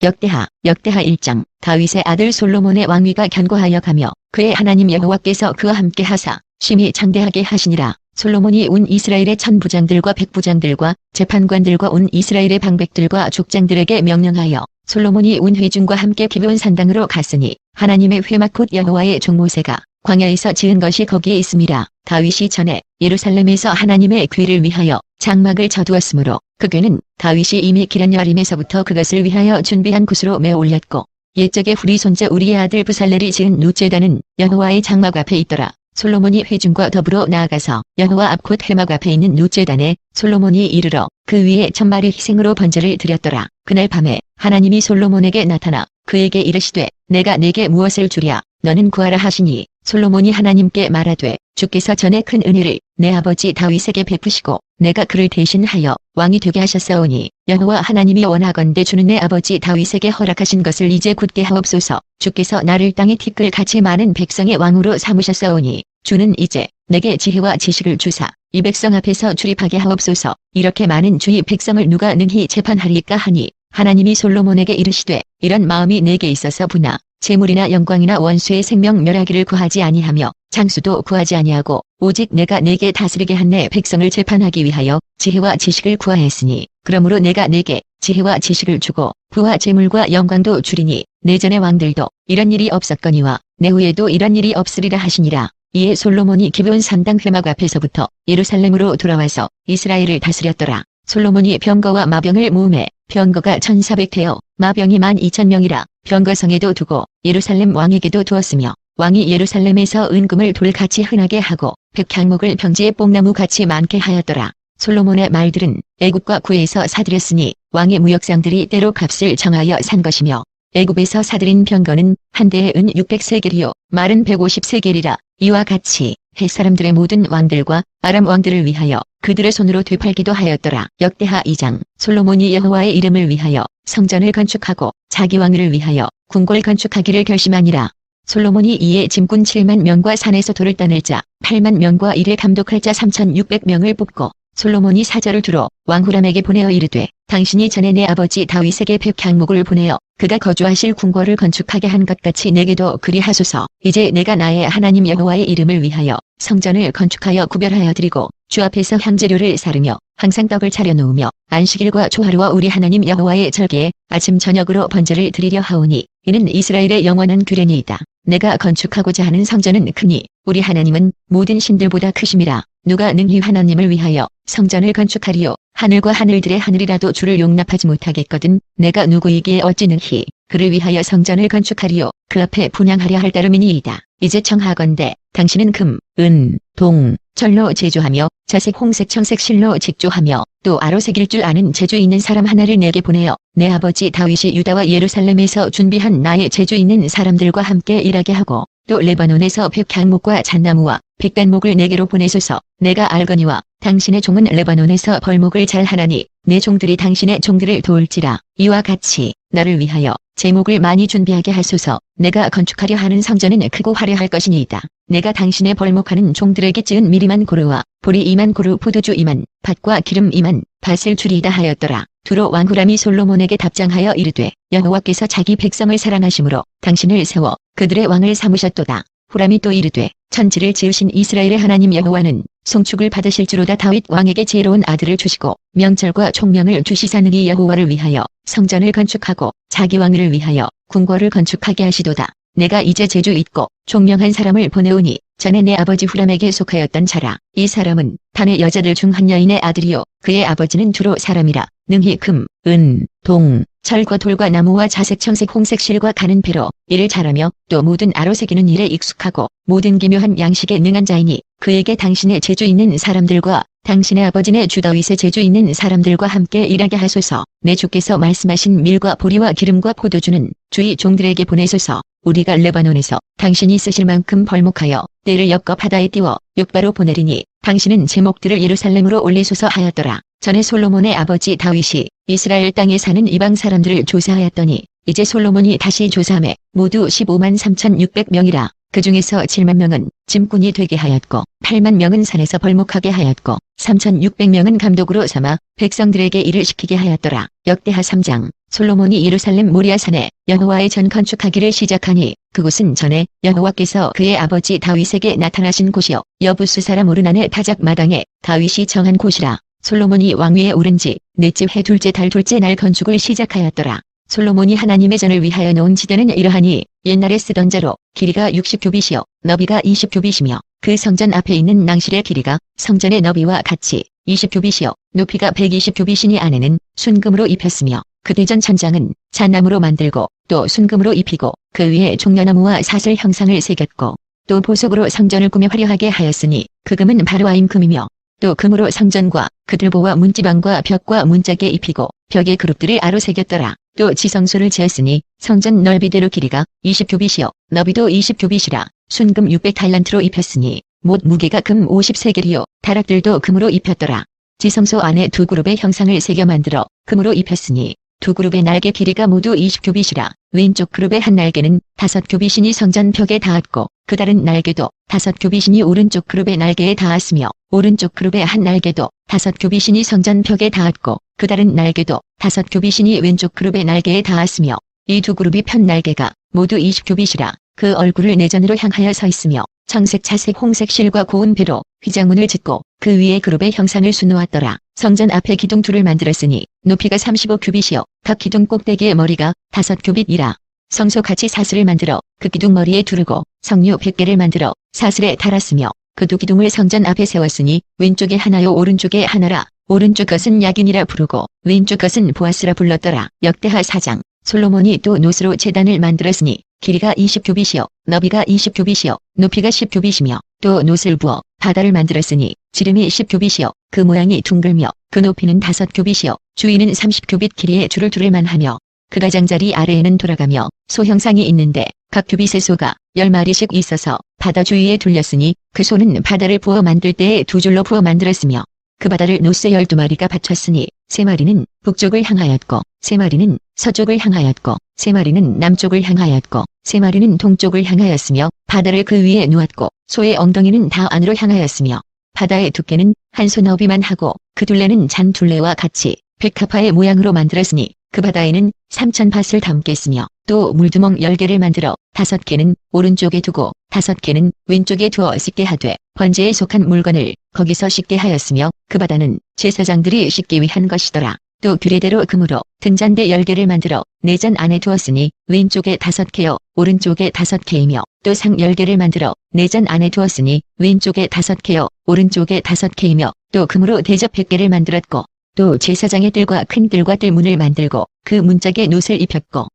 역대하 역대하 1장 다윗의 아들 솔로몬의 왕위가 견고하여 가며 그의 하나님 여호와께서 그와 함께 하사 심히 장대하게 하시니라. 솔로몬이 온 이스라엘의 천부장들과 백부장들과 재판관들과 온 이스라엘의 방백들과 족장들에게 명령하여 솔로몬이 온 회중과 함께 기브온 산당으로 갔으니 하나님의 회막 곧 여호와의 종모세가 광야에서 지은 것이 거기에 있음이라. 다윗이 전에 예루살렘에서 하나님의 귀를 위하여 장막을 저두었으므로 그 괴는 다윗이 이미 기란여림에서부터 그것을 위하여 준비한 곳으로 메어 올렸고 옛적에 후리 손자 우리의 아들 부살렐이 지은 누제단은 여호와의 장막 앞에 있더라. 솔로몬이 회중과 더불어 나아가서 여호와 앞곧 회막 앞에 있는 누제단에 솔로몬이 이르러 그 위에 천마리 희생으로 번제를 드렸더라. 그날 밤에 하나님이 솔로몬에게 나타나 그에게 이르시되 내가 내게 무엇을 주랴 너는 구하라 하시니 솔로몬이 하나님께 말하되 주께서 전에 큰 은혜를 내 아버지 다윗에게 베푸시고 내가 그를 대신하여 왕이 되게 하셨사오니 여호와 하나님이 원하건대 주는 내 아버지 다윗에게 허락하신 것을 이제 굳게 하옵소서. 주께서 나를 땅의 티끌 같이 많은 백성의 왕으로 삼으셨사오니 주는 이제 내게 지혜와 지식을 주사 이 백성 앞에서 출입하게 하옵소서. 이렇게 많은 주의 백성을 누가 능히 재판하리까 하니 하나님이 솔로몬에게 이르시되 이런 마음이 내게 있어서 부나 재물이나 영광이나 원수의 생명 멸하기를 구하지 아니하며 장수도 구하지 아니하고 오직 내가 내게 다스리게 한 내 백성을 재판하기 위하여 지혜와 지식을 구하였으니 그러므로 내가 내게 지혜와 지식을 주고 부와 재물과 영광도 주리니 내 전의 왕들도 이런 일이 없었거니와 내 후에도 이런 일이 없으리라 하시니라. 이에 솔로몬이 기브온 산당 회막 앞에서부터 예루살렘으로 돌아와서 이스라엘을 다스렸더라. 솔로몬이 병거와 마병을 모음해 병거가 1400대여 마병이 12,000명이라 병거성에도 두고 예루살렘 왕에게도 두었으며 왕이 예루살렘에서 은금을 돌같이 흔하게 하고 백향목을 평지에 뽕나무 같이 많게 하였더라. 솔로몬의 말들은 애굽과 구에서 사들였으니 왕의 무역상들이 때로 값을 정하여 산 것이며 애굽에서 사들인 병거는 한 대에 은 600세겔이요 말은 150세겔이라 이와 같이 햇 사람들의 모든 왕들과 아람 왕들을 위하여 그들의 손으로 되팔기도 하였더라. 역대하 2장 솔로몬이 여호와의 이름을 위하여 성전을 건축하고 자기 왕위를 위하여 궁궐 건축하기를 결심하니라. 솔로몬이 이에 짐꾼 7만 명과 산에서 돌을 따낼 자 8만 명과 이를 감독할 자 3,600명을 뽑고 솔로몬이 사절을 두러 왕후람에게 보내어 이르되 당신이 전에 내 아버지 다윗에게 백향목을 보내어 그가 거주하실 궁궐을 건축하게 한 것 같이 내게도 그리하소서. 이제 내가 나의 하나님 여호와의 이름을 위하여 성전을 건축하여 구별하여 드리고 주 앞에서 향재료를 사르며 항상 떡을 차려 놓으며 안식일과 초하루와 우리 하나님 여호와의 절개에 아침 저녁으로 번제를 드리려 하오니 이는 이스라엘의 영원한 규례니이다. 내가 건축하고자 하는 성전은 크니 우리 하나님은 모든 신들보다 크심이라 누가 능히 하나님을 위하여 성전을 건축하리요 하늘과 하늘들의 하늘이라도 주를 용납하지 못하겠거든 내가 누구이기에 어찌 능히 그를 위하여 성전을 건축하리요 그 앞에 분양하려 할 따름이니이다. 이제 청하건대 당신은 금, 은, 동, 철로 제조하며 자색 홍색 청색 실로 직조하며 또 아로색일 줄 아는 재주 있는 사람 하나를 내게 보내어 내 아버지 다윗이 유다와 예루살렘에서 준비한 나의 재주 있는 사람들과 함께 일하게 하고 또 레바논에서 백향목과 잣나무와 백단목을 내게로 보내소서. 내가 알거니와 당신의 종은 레바논에서 벌목을 잘 하나니 내 종들이 당신의 종들을 도울지라. 이와 같이 나를 위하여 제목을 많이 준비하게 하소서 내가 건축하려 하는 성전은 크고 화려할 것이니이다. 내가 당신의 벌목하는 종들에게 지은 미리만 고르와 보리 이만 고루 포도주 이만 밭과 기름 이만 밭을 줄이다 하였더라. 두로 왕후람이 솔로몬에게 답장하여 이르되 여호와께서 자기 백성을 사랑하심으로 당신을 세워 그들의 왕을 삼으셨도다. 후람이 또 이르되 천지를 지으신 이스라엘의 하나님 여호와는 송축을 받으실 주로다 다윗 왕에게 지혜로운 아들을 주시고 명철과 총명을 주시사 능히 여호와를 위하여 성전을 건축하고 자기 왕위를 위하여 궁궐을 건축하게 하시도다. 내가 이제 재주 있고 총명한 사람을 보내오니 전에 내 아버지 후람에게 속하였던 자라. 이 사람은 단의 여자들 중 한 여인의 아들이요 그의 아버지는 주로 사람이라 능히 금, 은, 동, 철과 돌과 나무와 자색 청색 홍색 실과 가는 배로 이를 잘하며 또 모든 아로새기는 일에 익숙하고 모든 기묘한 양식에 능한 자이니 그에게 당신의 재주 있는 사람들과 당신의 아버지의 주다윗의 재주 있는 사람들과 함께 일하게 하소서. 내 주께서 말씀하신 밀과 보리와 기름과 포도주는 주의 종들에게 보내소서. 우리가 레바논에서 당신이 쓰실 만큼 벌목하여 때를 엮어 바다에 띄워 육바로 보내리니 당신은 제목들을 예루살렘으로 올리소서 하였더라. 전에 솔로몬의 아버지 다윗이 이스라엘 땅에 사는 이방 사람들을 조사하였더니 이제 솔로몬이 다시 조사함에 모두 15만 3,600명이라 그 중에서 7만 명은 짐꾼이 되게 하였고 8만 명은 산에서 벌목하게 하였고 3,600명은 감독으로 삼아 백성들에게 일을 시키게 하였더라. 역대하 3장 솔로몬이 예루살렘 모리아산에 여호와의 전 건축하기를 시작하니 그곳은 전에 여호와께서 그의 아버지 다윗에게 나타나신 곳이요 여부스 사람 오르난의 타작 마당에 다윗이 정한 곳이라. 솔로몬이 왕위에 오른 지 넷째 해 둘째 달 둘째 날 건축을 시작하였더라. 솔로몬이 하나님의 전을 위하여 놓은 지대는 이러하니 옛날에 쓰던 자로 길이가 60규빗이요 너비가 20규빗이며 그 성전 앞에 있는 낭실의 길이가 성전의 너비와 같이 20규빗이요 높이가 120규빗이니 안에는 순금으로 입혔으며 그 대전 천장은 잣나무로 만들고 또 순금으로 입히고 그 위에 종려나무와 사슬 형상을 새겼고 또 보석으로 성전을 꾸며 화려하게 하였으니 그 금은 바로 아임 금이며 또 금으로 성전과 그들보와 문지방과 벽과 문짝에 입히고 벽에 그룹들을 아로 새겼더라. 또 지성소를 지었으니 성전 넓이대로 길이가 20규빗이요 너비도 20규빗이라 순금 600달란트로 입혔으니 못 무게가 금 53개리요 다락들도 금으로 입혔더라. 지성소 안에 두 그룹의 형상을 새겨 만들어 금으로 입혔으니 두 그룹의 날개 길이가 모두 20규빗이라 왼쪽 그룹의 한 날개는 다섯 규빗이니 성전 벽에 닿았고 그 다른 날개도 다섯 규빗이니 오른쪽 그룹의 날개에 닿았으며 오른쪽 그룹의 한 날개도 다섯 규빗이니 성전 벽에 닿았고 그 다른 날개도 다섯 규빗이니 왼쪽 그룹의 날개에 닿았으며 이 두 그룹이 편 날개가 모두 20규빗이라 그 얼굴을 내전으로 향하여 서 있으며 청색 차색 홍색 실과 고운 배로 휘장문을 짓고 그 위에 그룹의 형상을 수놓았더라. 성전 앞에 기둥 둘을 만들었으니 높이가 35규빗이요 각 기둥 꼭대기의 머리가 다섯 규빗이라 성소 같이 사슬을 만들어 그 기둥 머리에 두르고 성류 100개를 만들어 사슬에 달았으며 그두 기둥을 성전 앞에 세웠으니 왼쪽에 하나요 오른쪽에 하나라 오른쪽 것은 야긴이라 부르고 왼쪽 것은 보아스라 불렀더라. 역대하 4장 솔로몬이 또 노스로 재단을 만들었으니 길이가 20규빗이요 너비가 20규빗이요 높이가 10규빗이며 또 노스를 부어 바다를 만들었으니 지름이 10규빗이요 그 모양이 둥글며 그 높이는 5규빗이요 주위는 30규빗 길이의 줄을 두를 만 하며 그 가장자리 아래에는 돌아가며 소형상이 있는데 각 규빗의 소가 10마리씩 있어서 바다 주위에 둘렸으니 그 소는 바다를 부어 만들 때에 두 줄로 부어 만들었으며 그 바다를 노새 12마리가 받쳤으니 세 마리는 북쪽을 향하였고 세 마리는 서쪽을 향하였고 세 마리는 남쪽을 향하였고 세 마리는 동쪽을 향하였으며 바다를 그 위에 놓았고 소의 엉덩이는 다 안으로 향하였으며 바다의 두께는 한손 너비만 하고 그 둘레는 잔 둘레와 같이 백합화의 모양으로 만들었으니 그 바다에는 삼천 밭을 담겠으며 또 물두멍 열 개를 만들어 다섯 개는 오른쪽에 두고 다섯 개는 왼쪽에 두어 씻게 하되 번제에 속한 물건을 거기서 씻게 하였으며 그 바다는 제사장들이 씻기 위한 것이더라. 또 규례대로 금으로 등잔대 열 개를 만들어 내잔 안에 두었으니 왼쪽에 다섯 개요 오른쪽에 다섯 개이며 또상열 개를 만들어 내잔 안에 두었으니 왼쪽에 다섯 개요 오른쪽에 다섯 개이며 또 금으로 대접 백 개를 만들었고 또 제사장의 뜰과 큰 뜰과 뜰문을 만들고 그 문짝에 놋을 입혔고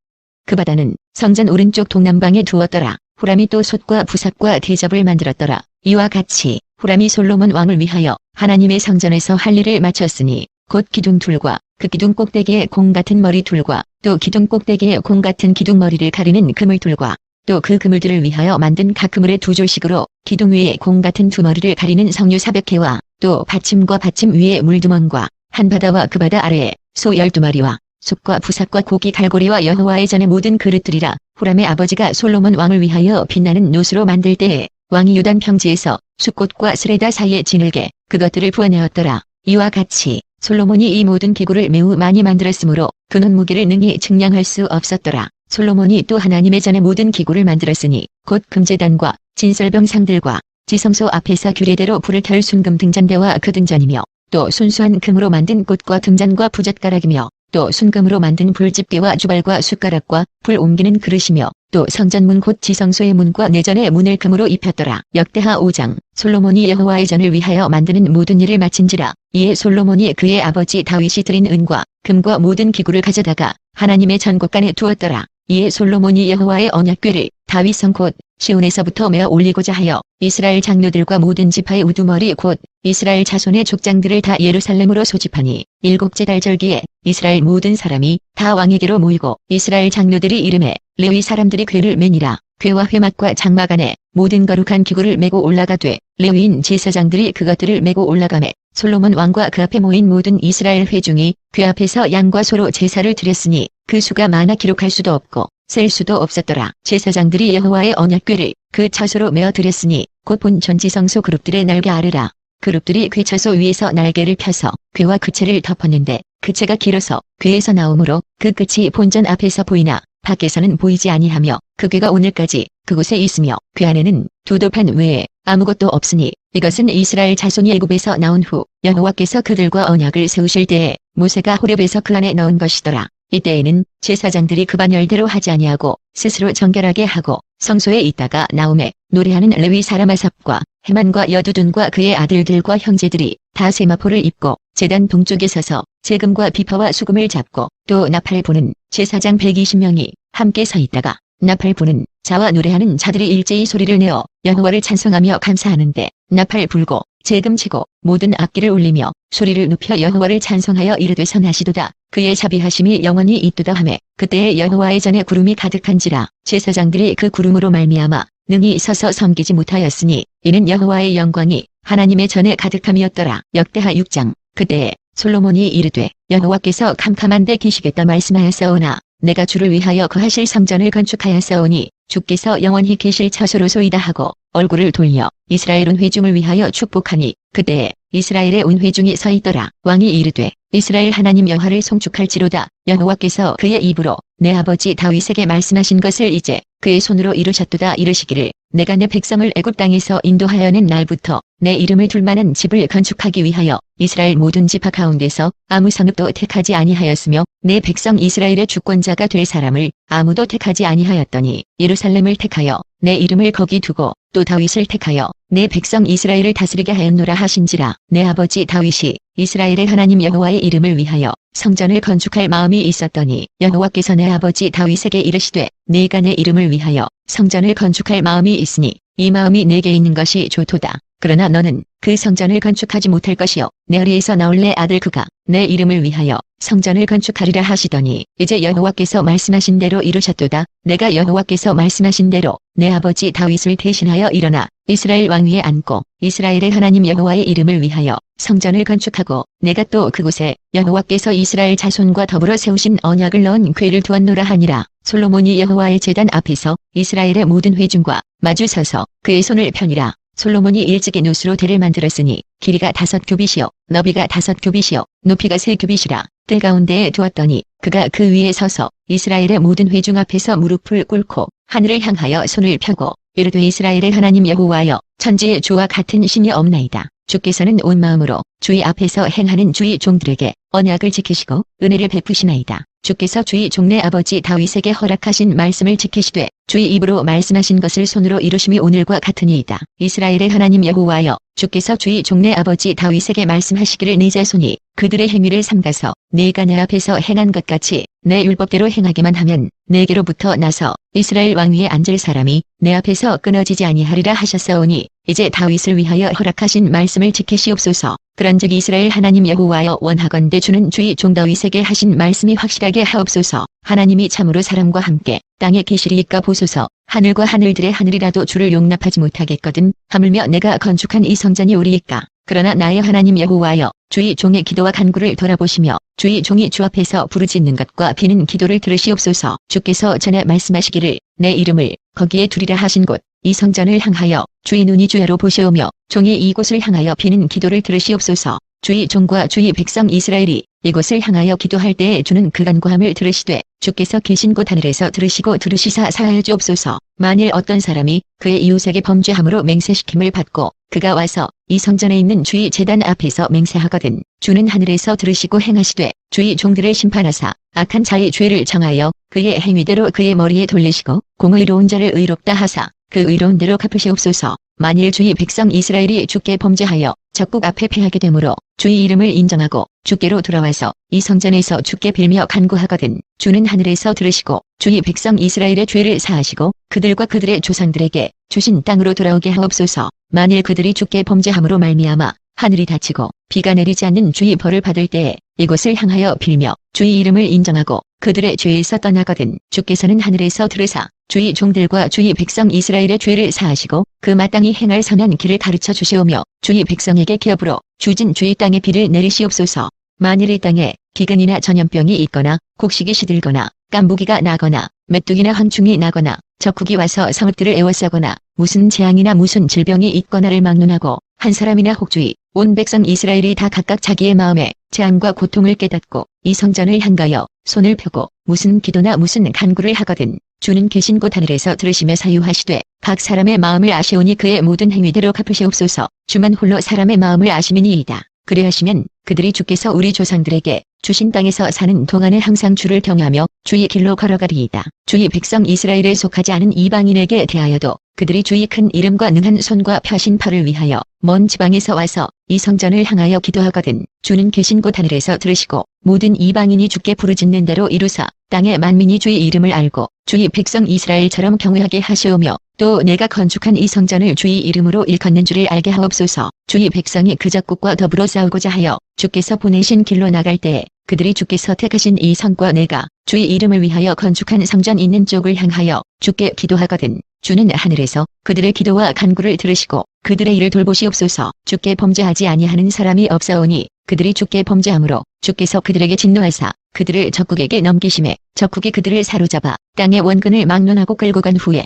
그 바다는 성전 오른쪽 동남방에 두었더라. 후람이 또 솥과 부삽과 대접을 만들었더라. 이와 같이 후람이 솔로몬 왕을 위하여 하나님의 성전에서 할 일을 마쳤으니 곧 기둥 둘과 그 기둥 꼭대기에 공 같은 머리 둘과 또 기둥 꼭대기에 공 같은 기둥 머리를 가리는 그물 둘과 또 그 그물들을 위하여 만든 각 그물의 두 줄씩으로 기둥 위에 공 같은 두 머리를 가리는 성류 400개와 또 받침과 받침 위에 물두멍과 한 바다와 그 바다 아래에 소 12마리와 숲과 부삭과 고기 갈고리와 여호와의 전의 모든 그릇들이라 후람의 아버지가 솔로몬 왕을 위하여 빛나는 노스로 만들 때에 왕이 유단 평지에서 숲꽃과 스레다 사이에 지늘게 그것들을 부어내었더라. 이와 같이 솔로몬이 이 모든 기구를 매우 많이 만들었으므로 그는 무게를 능히 측량할 수 없었더라. 솔로몬이 또 하나님의 전의 모든 기구를 만들었으니 곧 금제단과 진설병상들과 지성소 앞에서 규례대로 불을 켤 순금 등잔대와 그 등잔이며 또 순수한 금으로 만든 꽃과 등잔과 부젓가락이며 또 순금으로 만든 불집게와 주발과 숟가락과 불 옮기는 그릇이며 또 성전문 곧 지성소의 문과 내전의 문을 금으로 입혔더라. 역대하 5장 솔로몬이 여호와의 전을 위하여 만드는 모든 일을 마친지라. 이에 솔로몬이 그의 아버지 다윗이 드린 은과 금과 모든 기구를 가져다가 하나님의 전곡간에 두었더라. 이에 솔로몬이 여호와의 언약궤를 다윗 성 곧 시온에서부터 메어 올리고자 하여 이스라엘 장로들과 모든 지파의 우두머리 곧 이스라엘 자손의 족장들을 다 예루살렘으로 소집하니 일곱째 달절기에 이스라엘 모든 사람이 다 왕에게로 모이고 이스라엘 장로들이 이름에 레위 사람들이 궤를 매니라 궤와 회막과 장막 안에 모든 거룩한 기구를 메고 올라가되 레위인 제사장들이 그것들을 메고 올라가매 솔로몬 왕과 그 앞에 모인 모든 이스라엘 회중이 궤 앞에서 양과 소로 제사를 드렸으니 그 수가 많아 기록할 수도 없고 셀 수도 없었더라. 제사장들이 여호와의 언약궤를 그 처소로 메어 드렸으니 곧 본 전지성소 그룹들의 날개 아래라. 그룹들이 궤 처소 위에서 날개를 펴서 궤와 그 채를 덮었는데 그 채가 길어서 궤에서 나오므로 그 끝이 본전 앞에서 보이나 밖에서는 보이지 아니하며 그 궤가 오늘까지 그곳에 있으며 궤 안에는 두 돌판 외에 아무것도 없으니 이것은 이스라엘 자손이 애굽에서 나온 후 여호와께서 그들과 언약을 세우실 때에 모세가 호렙에서 그 안에 넣은 것이더라. 이때에는 제사장들이 그 반열대로 하지 아니하고 스스로 정결하게 하고 성소에 있다가 나오매 노래하는 레위 사람 아삽과 해만과 여두둔과 그의 아들들과 형제들이 다 세마포를 입고 제단 동쪽에 서서 재금과 비파와 수금을 잡고 또 나팔 부는 제사장 120명이 함께 서 있다가 나팔 부는 자와 노래하는 자들이 일제히 소리를 내어 여호와를 찬송하며 감사하는데 나팔 불고 재금 치고 모든 악기를 울리며 소리를 높여 여호와를 찬송하여 이르되 선하시도다. 그의 자비하심이 영원히 있도다 하매 그때에 여호와의 전에 구름이 가득한지라 제사장들이 그 구름으로 말미암아 능히 서서 섬기지 못하였으니 이는 여호와의 영광이 하나님의 전에 가득함이었더라. 역대하 6장 그때에 솔로몬이 이르되 여호와께서 캄캄한데 계시겠다 말씀하였사오나 내가 주를 위하여 거하실 성전을 건축하였사오니 주께서 영원히 계실 처소로소이다 하고 얼굴을 돌려 이스라엘 온 회중을 위하여 축복하니 그때에 이스라엘의 온 회중이 서 있더라. 왕이 이르되 이스라엘 하나님 여호와를 송축할지로다. 여호와께서 그의 입으로 내 아버지 다윗에게 말씀하신 것을 이제 그의 손으로 이루셨도다 이르시기를 내가 내 백성을 애굽 땅에서 인도하여낸 날부터 내 이름을 둘 만한 집을 건축하기 위하여 이스라엘 모든 지파 가운데서 아무 성읍도 택하지 아니하였으며 내 백성 이스라엘의 주권자가 될 사람을 아무도 택하지 아니하였더니 예루살렘을 택하여 내 이름을 거기 두고 또 다윗을 택하여 내 백성 이스라엘을 다스리게 하였노라 하신지라 내 아버지 다윗이 이스라엘의 하나님 여호와의 이름을 위하여 성전을 건축할 마음이 있었더니 여호와께서 내 아버지 다윗에게 이르시되 내가 내 이름을 위하여 성전을 건축할 마음이 있으니 이 마음이 내게 있는 것이 좋도다. 그러나 너는 그 성전을 건축하지 못할 것이요 내 어리에서 나올 내 아들 그가 내 이름을 위하여 성전을 건축하리라 하시더니 이제 여호와께서 말씀하신 대로 이루셨도다. 내가 여호와께서 말씀하신 대로 내 아버지 다윗을 대신하여 일어나 이스라엘 왕위에 앉고 이스라엘의 하나님 여호와의 이름을 위하여 성전을 건축하고 내가 또 그곳에 여호와께서 이스라엘 자손과 더불어 세우신 언약을 넣은 궤를 두었노라 하니라. 솔로몬이 여호와의 제단 앞에서 이스라엘의 모든 회중과 마주 서서 그의 손을 펴니라. 솔로몬이 일찍이 노수로 대를 만들었으니 길이가 다섯 규빗이요 너비가 다섯 규빗이요 높이가 세 규빗이라 뜰 가운데에 두었더니 그가 그 위에 서서 이스라엘의 모든 회중 앞에서 무릎을 꿇고 하늘을 향하여 손을 펴고 이르되 이스라엘의 하나님 여호와여 천지의 주와 같은 신이 없나이다. 주께서는 온 마음으로 주의 앞에서 행하는 주의 종들에게 언약을 지키시고 은혜를 베푸시나이다. 주께서 주의 종내 아버지 다윗에게 허락하신 말씀을 지키시되 주의 입으로 말씀하신 것을 손으로 이루심이 오늘과 같으니이다. 이스라엘의 하나님 여호와여 주께서 주의 종내 아버지 다윗에게 말씀하시기를 내 자손이 그들의 행위를 삼가서 내가 내 앞에서 행한 것 같이 내 율법대로 행하기만 하면 내게로부터 나서 이스라엘 왕위에 앉을 사람이 내 앞에서 끊어지지 아니하리라 하셨사오니 이제 다윗을 위하여 허락하신 말씀을 지키시옵소서. 그런즉 이스라엘 하나님 여호와여 원하건대 주는 주의 종 다윗에게 하신 말씀이 확실하게 하옵소서. 하나님이 참으로 사람과 함께 땅에 계시리이까 보소서. 하늘과 하늘들의 하늘이라도 주를 용납하지 못하겠거든. 하물며 내가 건축한 이 성전이 우리이까. 그러나 나의 하나님 여호와여 주의 종의 기도와 간구를 돌아보시며 주의 종이 주 앞에서 부르짖는 것과 비는 기도를 들으시옵소서. 주께서 전에 말씀하시기를 내 이름을 거기에 두리라 하신 곳 이 성전을 향하여 주의 눈이 주야로 보시오며 종이 이곳을 향하여 비는 기도를 들으시옵소서. 주의 종과 주의 백성 이스라엘이 이곳을 향하여 기도할 때에 주는 그 간구함을 들으시되 주께서 계신 곳 하늘에서 들으시고 들으시사 사하여 주옵소서. 만일 어떤 사람이 그의 이웃에게 범죄함으로 맹세시킴을 받고 그가 와서 이 성전에 있는 주의 재단 앞에서 맹세하거든 주는 하늘에서 들으시고 행하시되 주의 종들을 심판하사 악한 자의 죄를 정하여 그의 행위대로 그의 머리에 돌리시고 공의로운 자를 의롭다 하사 그 의로운 대로 갚으시옵소서. 만일 주의 백성 이스라엘이 주께 범죄하여 적국 앞에 패하게 되므로 주의 이름을 인정하고 주께로 돌아와서 이 성전에서 주께 빌며 간구하거든 주는 하늘에서 들으시고 주의 백성 이스라엘의 죄를 사하시고 그들과 그들의 조상들에게 주신 땅으로 돌아오게 하옵소서. 만일 그들이 주께 범죄함으로 말미암아 하늘이 닫히고 비가 내리지 않는 주의 벌을 받을 때에 이곳을 향하여 빌며 주의 이름을 인정하고 그들의 죄에서 떠나거든 주께서는 하늘에서 들으사 주의 종들과 주의 백성 이스라엘의 죄를 사하시고 그 마땅히 행할 선한 길을 가르쳐 주시오며 주의 백성에게 기업으로 주진 주의 땅에 비를 내리시옵소서. 만일 이 땅에 기근이나 전염병이 있거나 곡식이 시들거나 깐부기가 나거나 메뚜기나 황충이 나거나 적국이 와서 성읍들을 에워싸거나 무슨 재앙이나 무슨 질병이 있거나를 막론하고 한 사람이나 혹주의 온 백성 이스라엘이 다 각각 자기의 마음에 재앙과 고통을 깨닫고 이 성전을 향가여 손을 펴고 무슨 기도나 무슨 간구를 하거든 주는 계신 곳 하늘에서 들으시며 사유하시되 각 사람의 마음을 아시오니 그의 모든 행위대로 갚으시옵소서 주만 홀로 사람의 마음을 아시미니이다. 그리하시면 그들이 주께서 우리 조상들에게 주신 땅에서 사는 동안에 항상 주를 경하며 주의 길로 걸어가리이다. 주의 백성 이스라엘에 속하지 않은 이방인에게 대하여도 그들이 주의 큰 이름과 능한 손과 펴신 팔을 위하여 먼 지방에서 와서 이 성전을 향하여 기도하거든 주는 계신 곳 하늘에서 들으시고 모든 이방인이 주께 부르짖는 대로 이루사 땅의 만민이 주의 이름을 알고 주의 백성 이스라엘처럼 경외하게 하시오며 또 내가 건축한 이 성전을 주의 이름으로 일컫는 줄을 알게 하옵소서. 주의 백성이 그 적국과 더불어 싸우고자 하여 주께서 보내신 길로 나갈 때에 그들이 주께서 택하신 이 성과 내가 주의 이름을 위하여 건축한 성전 있는 쪽을 향하여 주께 기도하거든. 주는 하늘에서 그들의 기도와 간구를 들으시고 그들의 일을 돌보시옵소서. 주께 범죄하지 아니하는 사람이 없사오니 그들이 주께 범죄함으로 주께서 그들에게 진노하사 그들을 적국에게 넘기심에 적국이 그들을 사로잡아 땅의 원근을 막론하고 끌고 간 후에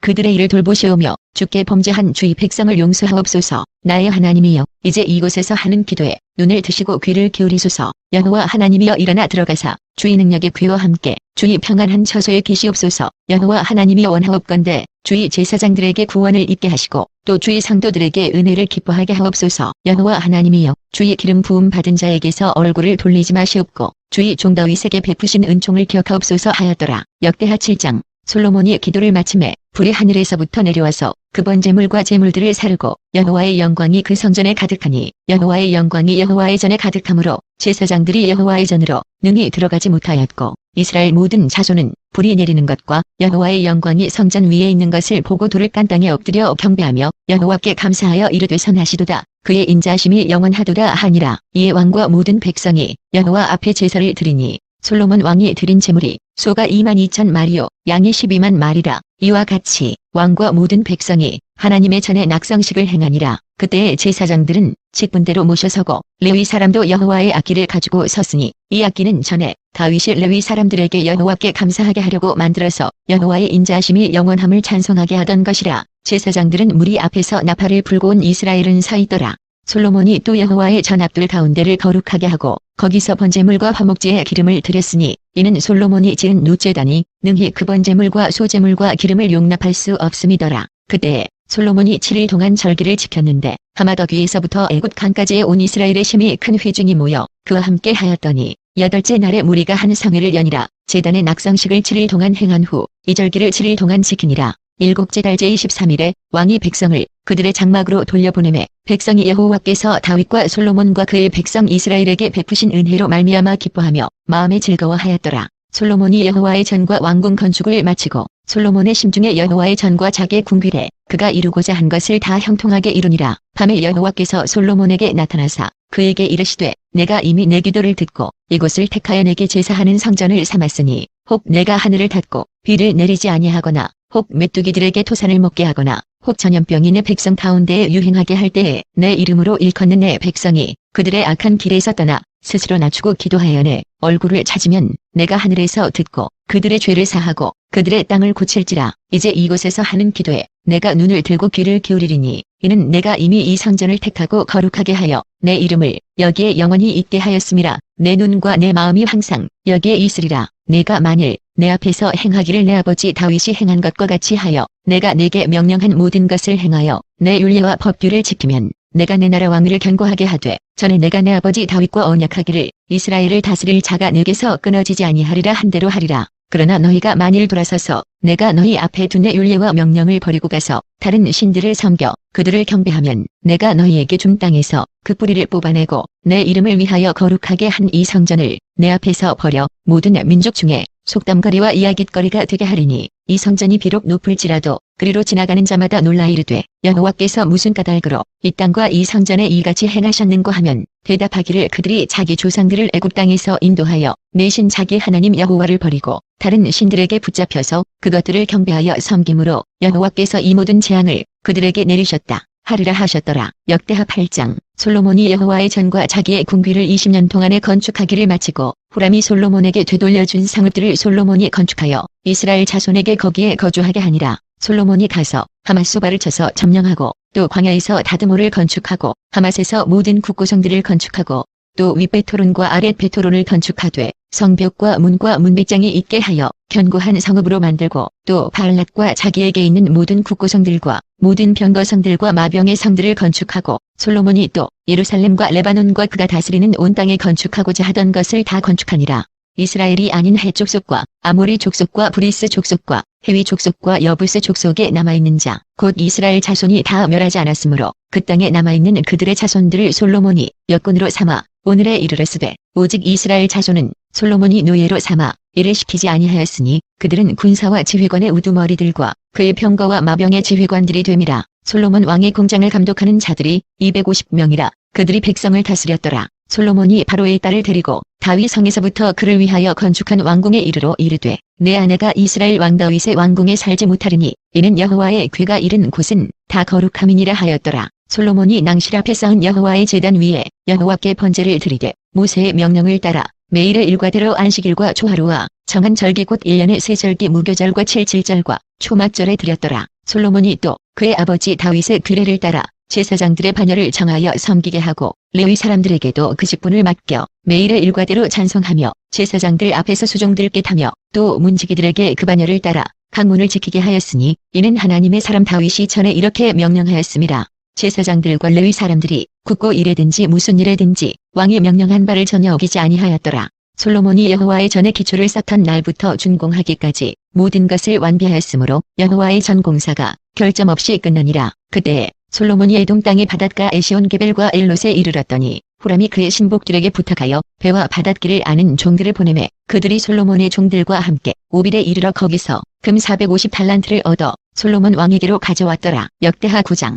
그들의 일을 돌보시오며 주께 범죄한 주의 백성을 용서하옵소서. 나의 하나님이여 이제 이곳에서 하는 기도에 눈을 드시고 귀를 기울이소서. 여호와 하나님이여 일어나 들어가사. 주의 능력의 귀와 함께 주의 평안한 처소에 계시옵소서. 여호와 하나님이여 원하옵건대 주의 제사장들에게 구원을 입게 하시고 또 주의 상도들에게 은혜를 기뻐하게 하옵소서. 여호와 하나님이여 주의 기름 부음 받은 자에게서 얼굴을 돌리지 마시옵고 주의 종 다윗에게 베푸신 은총을 기억하옵소서 하였더라. 역대하 7장. 솔로몬이 기도를 마침에 불이 하늘에서부터 내려와서 그 번제물과 제물들을 사르고 여호와의 영광이 그 성전에 가득하니 여호와의 영광이 여호와의 전에 가득하므로 제사장들이 여호와의 전으로 능히 들어가지 못하였고 이스라엘 모든 자손은 불이 내리는 것과 여호와의 영광이 성전 위에 있는 것을 보고 돌을 깐 땅에 엎드려 경배하며 여호와께 감사하여 이르되 선하시도다. 그의 인자심이 영원하도다 하니라. 이에 왕과 모든 백성이 여호와 앞에 제사를 드리니 솔로몬 왕이 드린 제물이 소가 2만 2천 마리요 양이 12만 마리라. 이와 같이 왕과 모든 백성이 하나님의 전에 낙성식을 행하니라. 그때의 제사장들은 직분대로 모셔서고 레위 사람도 여호와의 악기를 가지고 섰으니 이 악기는 전에 다윗이 레위 사람들에게 여호와께 감사하게 하려고 만들어서 여호와의 인자하심이 영원함을 찬송하게 하던 것이라. 제사장들은 무리 앞에서 나팔을 불고 온 이스라엘은 서 있더라 솔로몬이 또 여호와의 전합들 가운데를 거룩하게 하고 거기서 번제물과 화목제의 기름을 드렸으니 이는 솔로몬이 지은 누제단이 능히 그 번제물과 소제물과 기름을 용납할 수 없음이더라. 그때에 솔로몬이 7일 동안 절기를 지켰는데 하마더귀에서부터 애굽 강까지의 온 이스라엘의 심이 큰 회중이 모여 그와 함께 하였더니 여덟째 날에 무리가 한 성회를 연이라 제단의 낙성식을 7일 동안 행한 후 이 절기를 7일 동안 지키니라. 일곱째 달 제 23일에 왕이 백성을 그들의 장막으로 돌려보내매 백성이 여호와께서 다윗과 솔로몬과 그의 백성 이스라엘에게 베푸신 은혜로 말미암아 기뻐하며 마음에 즐거워하였더라. 솔로몬이 여호와의 전과 왕궁 건축을 마치고 솔로몬의 심중에 여호와의 전과 자기의 궁궐에 그가 이루고자 한 것을 다 형통하게 이루니라. 밤에 여호와께서 솔로몬에게 나타나사 그에게 이르시되 내가 이미 내 기도를 듣고 이곳을 택하여 내게 제사하는 성전을 삼았으니 혹 내가 하늘을 닫고 비를 내리지 아니하거나 혹 메뚜기들에게 토산을 먹게 하거나 혹 전염병이 내 백성 가운데에 유행하게 할 때에 내 이름으로 일컫는 내 백성이 그들의 악한 길에서 떠나 스스로 낮추고 기도하여 내 얼굴을 찾으면 내가 하늘에서 듣고 그들의 죄를 사하고 그들의 땅을 고칠지라. 이제 이곳에서 하는 기도에 내가 눈을 들고 귀를 기울이리니 이는 내가 이미 이 성전을 택하고 거룩하게 하여 내 이름을 여기에 영원히 있게 하였음이라 내 눈과 내 마음이 항상 여기에 있으리라 내가 만일 내 앞에서 행하기를 내 아버지 다윗이 행한 것과 같이 하여 내가 내게 명령한 모든 것을 행하여 내 윤리와 법규를 지키면 내가 내 나라 왕위를 견고하게 하되 전에 내가 내 아버지 다윗과 언약하기를 이스라엘을 다스릴 자가 내게서 끊어지지 아니하리라 한대로 하리라. 그러나 너희가 만일 돌아서서 내가 너희 앞에 둔내 윤례와 명령을 버리고 가서 다른 신들을 섬겨 그들을 경배하면 내가 너희에게 준 땅에서 그 뿌리를 뽑아내고 내 이름을 위하여 거룩하게 한 이 성전을 내 앞에서 버려 모든 민족 중에 속담거리와 이야깃거리가 되게 하리니 이 성전이 비록 높을지라도 그리로 지나가는 자마다 놀라 이르되 여호와께서 무슨 까닭으로 이 땅과 이 성전에 이같이 행하셨는고 하면 대답하기를 그들이 자기 조상들을 애굽 땅에서 인도하여 내신 자기 하나님 여호와를 버리고 다른 신들에게 붙잡혀서 그것들을 경배하여 섬김으로 여호와께서 이 모든 재앙을 그들에게 내리셨다. 하리라 하셨더라. 역대하 8장 솔로몬이 여호와의 전과 자기의 궁귀를 20년 동안에 건축하기를 마치고 후람이 솔로몬에게 되돌려준 성읍들을 솔로몬이 건축하여 이스라엘 자손에게 거기에 거주하게 하니라. 솔로몬이 가서 하맛소바를 쳐서 점령하고 또 광야에서 다드모를 건축하고 하맛에서 모든 국고성들을 건축하고 또 윗베토론과 아랫베토론을 건축하되 성벽과 문과 문빗장이 있게 하여 견고한 성읍으로 만들고 또 발랏과 자기에게 있는 모든 국고성들과 모든 병거성들과 마병의 성들을 건축하고 솔로몬이 또 예루살렘과 레바논과 그가 다스리는 온 땅에 건축하고자 하던 것을 다 건축하니라. 이스라엘이 아닌 해 족속과 아모리 족속과 브리스 족속과 해위 족속과 여부스 족속에 남아있는 자, 곧 이스라엘 자손이 다 멸하지 않았으므로 그 땅에 남아있는 그들의 자손들을 솔로몬이 여권으로 삼아 오늘에 이르렀으되 오직 이스라엘 자손은 솔로몬이 노예로 삼아 일을 시키지 아니하였으니 그들은 군사와 지휘관의 우두머리들과 그의 병거와 마병의 지휘관들이 됨이라. 솔로몬 왕의 공장을 감독하는 자들이 250명이라 그들이 백성을 다스렸더라. 솔로몬이 바로의 딸을 데리고 다윗 성에서부터 그를 위하여 건축한 왕궁에 이르러 이르되 내 아내가 이스라엘 왕 다윗의 왕궁에 살지 못하리니 이는 여호와의 귀가 이른 곳은 다 거룩함이니라 하였더라 솔로몬이 낭실 앞에 쌓은 여호와의 제단 위에 여호와께 번제를 드리되 모세의 명령을 따라 매일의 일과대로 안식일과 초하루와 정한 절기 곧 1년의 세 절기 무교절과 칠칠절과 초막절에 드렸더라. 솔로몬이 또 그의 아버지 다윗의 규례를 따라 제사장들의 반열을 정하여 섬기게 하고 레위 사람들에게도 그 직분을 맡겨 매일의 일과대로 찬송하며 제사장들 앞에서 수종들께 타며 또 문지기들에게 그 반열을 따라 강문을 지키게 하였으니 이는 하나님의 사람 다윗이 전에 이렇게 명령하였습니다. 제사장들과 레위 사람들이 굳고 일에든지 무슨 일에든지 왕이 명령한 바를 전혀 어기지 아니하였더라. 솔로몬이 여호와의 전에 기초를 쌓던 날부터 준공하기까지 모든 것을 완비하였으므로 여호와의 전 공사가 결점 없이 끝나니라. 그때에 솔로몬이 에동 땅의 바닷가 에시온 게벨과 엘롯에 이르렀더니 후람이 그의 신복들에게 부탁하여 배와 바닷길을 아는 종들을 보내매 그들이 솔로몬의 종들과 함께 오빌에 이르러 거기서 금 450 달란트를 얻어 솔로몬 왕에게로 가져왔더라. 역대하 9장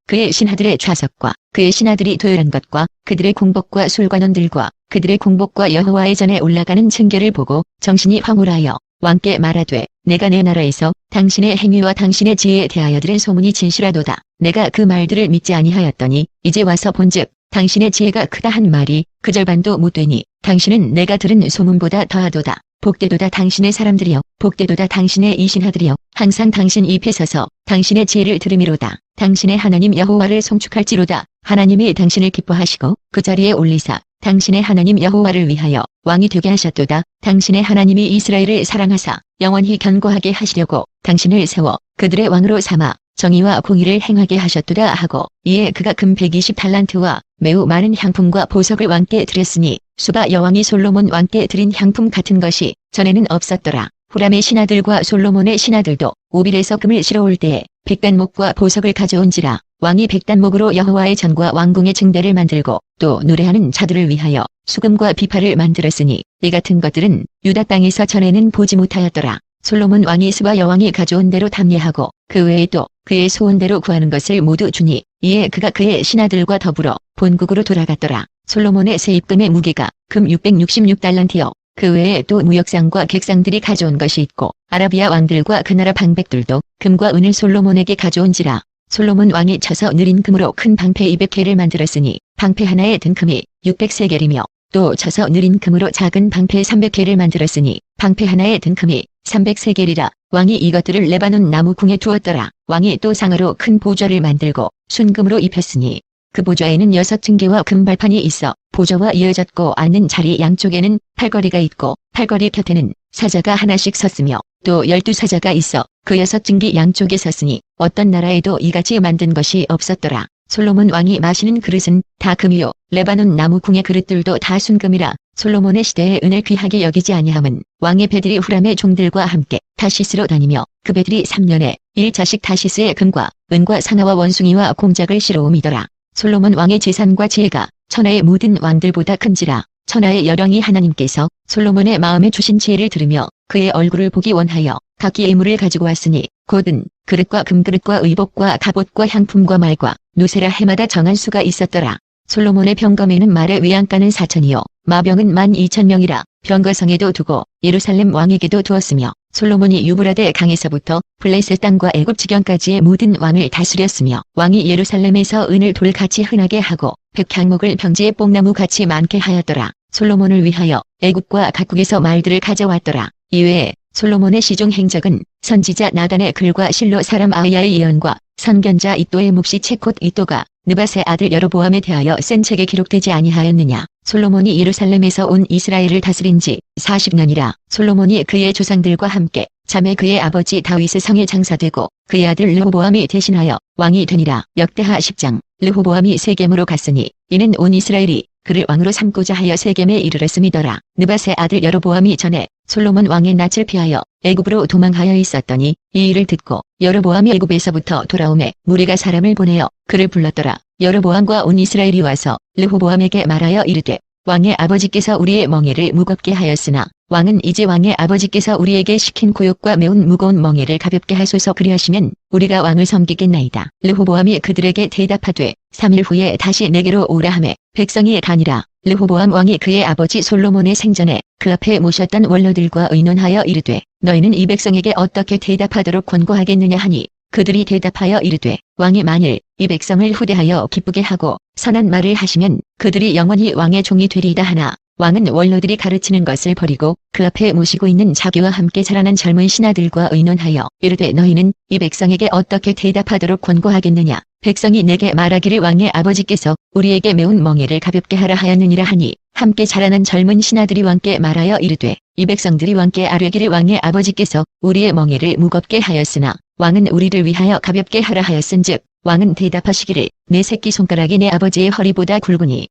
그의 신하들의 좌석과 그의 신하들이 도열한 것과 그들의 공복과 술관원들과 그들의 공복과 여호와의 전에 올라가는 층계를 보고 정신이 황홀하여 왕께 말하되 내가 내 나라에서 당신의 행위와 당신의 지혜에 대하여 들은 소문이 진실하도다. 내가 그 말들을 믿지 아니하였더니 이제 와서 본즉 당신의 지혜가 크다 한 말이 그 절반도 못 되니 당신은 내가 들은 소문보다 더하도다. 복되도다 당신의 사람들이여 복되도다 당신의 이 신하들이여 항상 당신 입에 서서 당신의 지혜를 들음이로다 당신의 하나님 여호와를 송축할지로다 하나님이 당신을 기뻐하시고 그 자리에 올리사 당신의 하나님 여호와를 위하여 왕이 되게 하셨도다 당신의 하나님이 이스라엘을 사랑하사 영원히 견고하게 하시려고 당신을 세워 그들의 왕으로 삼아 정의와 공의를 행하게 하셨도다 하고 이에 그가 금 120달란트와 매우 많은 향품과 보석을 왕께 드렸으니 수바 여왕이 솔로몬 왕께 드린 향품 같은 것이 전에는 없었더라. 후람의 신하들과 솔로몬의 신하들도 오빌에서 금을 실어올 때에 백단목과 보석을 가져온지라 왕이 백단목으로 여호와의 전과 왕궁의 증대를 만들고 또 노래하는 자들을 위하여 수금과 비파를 만들었으니 이 같은 것들은 유다 땅에서 전에는 보지 못하였더라. 솔로몬 왕이 스바 여왕이 가져온 대로 담례하고 그 외에도 그의 소원대로 구하는 것을 모두 주니 이에 그가 그의 신하들과 더불어 본국으로 돌아갔더라. 솔로몬의 세입금의 무게가 금 666달란트여 그 외에 또 무역상과 객상들이 가져온 것이 있고 아라비아 왕들과 그 나라 방백들도 금과 은을 솔로몬에게 가져온지라. 솔로몬 왕이 쳐서 느린 금으로 큰 방패 200개를 만들었으니 방패 하나에 든 금이 600세겔이며 또 쳐서 느린 금으로 작은 방패 300개를 만들었으니 방패 하나에 든 금이 300세겔이라 왕이 이것들을 레바논 나무 궁에 두었더라. 왕이 또 상으로 큰 보좌를 만들고 순금으로 입혔으니 그 보좌에는 여섯 층계와 금발판이 있어 보좌와 이어졌고 앉는 자리 양쪽에는 팔걸이가 있고 팔걸이 곁에는 사자가 하나씩 섰으며 또 열두 사자가 있어 그 여섯 층기 양쪽에 섰으니 어떤 나라에도 이같이 만든 것이 없었더라. 솔로몬 왕이 마시는 그릇은 다 금이요 레바논 나무 궁의 그릇들도 다 순금이라 솔로몬의 시대에 은을 귀하게 여기지 아니함은 왕의 배들이 후람의 종들과 함께 다시스로 다니며 그 배들이 3년에 1자씩 다시스의 금과 은과 산화와 원숭이와 공작을 실어옴이더라. 솔로몬 왕의 재산과 지혜가 천하의 모든 왕들보다 큰지라 천하의 여령이 하나님께서 솔로몬의 마음에 주신 지혜를 들으며 그의 얼굴을 보기 원하여 각기 예물을 가지고 왔으니 곧은 그릇과 금그릇과 의복과 갑옷과 향품과 말과 노세라 해마다 정한 수가 있었더라. 솔로몬의 병검에는 말의 외양간은 4천이요 마병은 만 2천 명이라 병거성에도 두고 예루살렘 왕에게도 두었으며 솔로몬이 유브라데 강에서부터 블레셋 땅과 애굽 지경까지의 모든 왕을 다스렸으며 왕이 예루살렘에서 은을 돌같이 흔하게 하고 백향목을 평지에 뽕나무 같이 많게 하였더라. 솔로몬을 위하여 애굽과 각국에서 말들을 가져왔더라. 이외에 솔로몬의 시종 행적은 선지자 나단의 글과 실로 사람 아이야의 예언과 선견자 이또의 묵시 체콧 이또가 느밧의 아들 여로보암에 대하여 센 책에 기록되지 아니하였느냐. 솔로몬이 예루살렘에서 온 이스라엘을 다스린 지 40년이라 솔로몬이 그의 조상들과 함께 자매 그의 아버지 다윗의 성에 장사되고 그의 아들 르호보암이 대신하여 왕이 되니라. 역대하 10장 르호보암이 세겜으로 갔으니 이는 온 이스라엘이 그를 왕으로 삼고자 하여 세겜에 이르렀음이더라. 느밧의 아들 여로보암이 전에 솔로몬 왕의 낯을 피하여 애굽으로 도망하여 있었더니 이 일을 듣고 여로보암이 애굽에서부터 돌아오매 무리가 사람을 보내어 그를 불렀더라. 여로보암과 온 이스라엘이 와서 르호보암에게 말하여 이르되 왕의 아버지께서 우리의 멍에를 무겁게 하였으나 왕은 이제 왕의 아버지께서 우리에게 시킨 고욕과 매운 무거운 멍에를 가볍게 하소서 그리하시면 우리가 왕을 섬기겠나이다. 르호보암이 그들에게 대답하되 3일 후에 다시 내게로 오라 하매 백성이 가니라. 르호보암 왕이 그의 아버지 솔로몬의 생전에 그 앞에 모셨던 원로들과 의논하여 이르되 너희는 이 백성에게 어떻게 대답하도록 권고하겠느냐 하니 그들이 대답하여 이르되 왕이 만일 이 백성을 후대하여 기쁘게 하고 선한 말을 하시면 그들이 영원히 왕의 종이 되리이다 하나 왕은 원로들이 가르치는 것을 버리고 그 앞에 모시고 있는 자기와 함께 자라난 젊은 신하들과 의논하여 이르되 너희는 이 백성에게 어떻게 대답하도록 권고하겠느냐? 백성이 내게 말하기를 왕의 아버지께서 우리에게 매운 멍에를 가볍게 하라 하였느니라 하니 함께 자라난 젊은 신하들이 왕께 말하여 이르되 이 백성들이 왕께 아뢰기를 왕의 아버지께서 우리의 멍에를 무겁게 하였으나 왕은 우리를 위하여 가볍게 하라 하였은즉 왕은 대답하시기를 내 새끼 손가락이 내 아버지의 허리보다 굵으니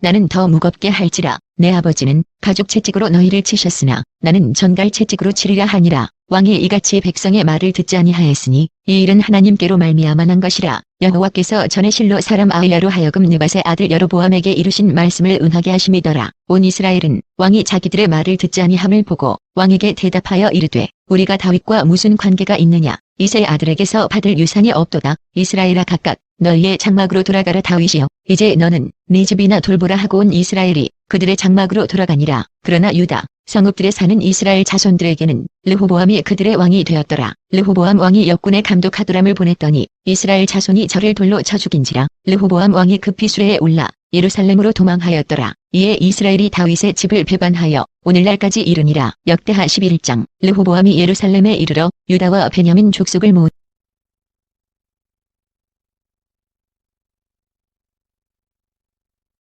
나는 더 무겁게 할지라. 내 아버지는 가죽 채찍으로 너희를 치셨으나 나는 전갈 채찍으로 치리라 하니라. 왕이 이같이 백성의 말을 듣지 아니하였으니 이 일은 하나님께로 말미암아난 것이라. 여호와께서 전에 실로 사람 아이야로 하여금 느밧의 아들 여로보암에게 이루신 말씀을 은하게 하심이더라. 온 이스라엘은 왕이 자기들의 말을 듣지 아니함을 보고 왕에게 대답하여 이르되 우리가 다윗과 무슨 관계가 있느냐? 이세 아들에게서 받을 유산이 없도다. 이스라엘아 각각 너희의 장막으로 돌아가라 다윗이여. 이제 너는 네 집이나 돌보라 하고 온 이스라엘이 그들의 장막으로 돌아가니라. 그러나 유다 성읍들에 사는 이스라엘 자손들에게는 르호보암이 그들의 왕이 되었더라. 르호보암 왕이 역군의 감독하도람을 보냈더니 이스라엘 자손이 저를 돌로 쳐 죽인지라. 르호보암 왕이 급히 수레에 올라 예루살렘으로 도망하였더라 이에 이스라엘이 다윗의 집을 배반하여 오늘날까지 이르니라. 역대하 11장. 르호보암이 예루살렘에 이르러 유다와 베냐민 족속을 모으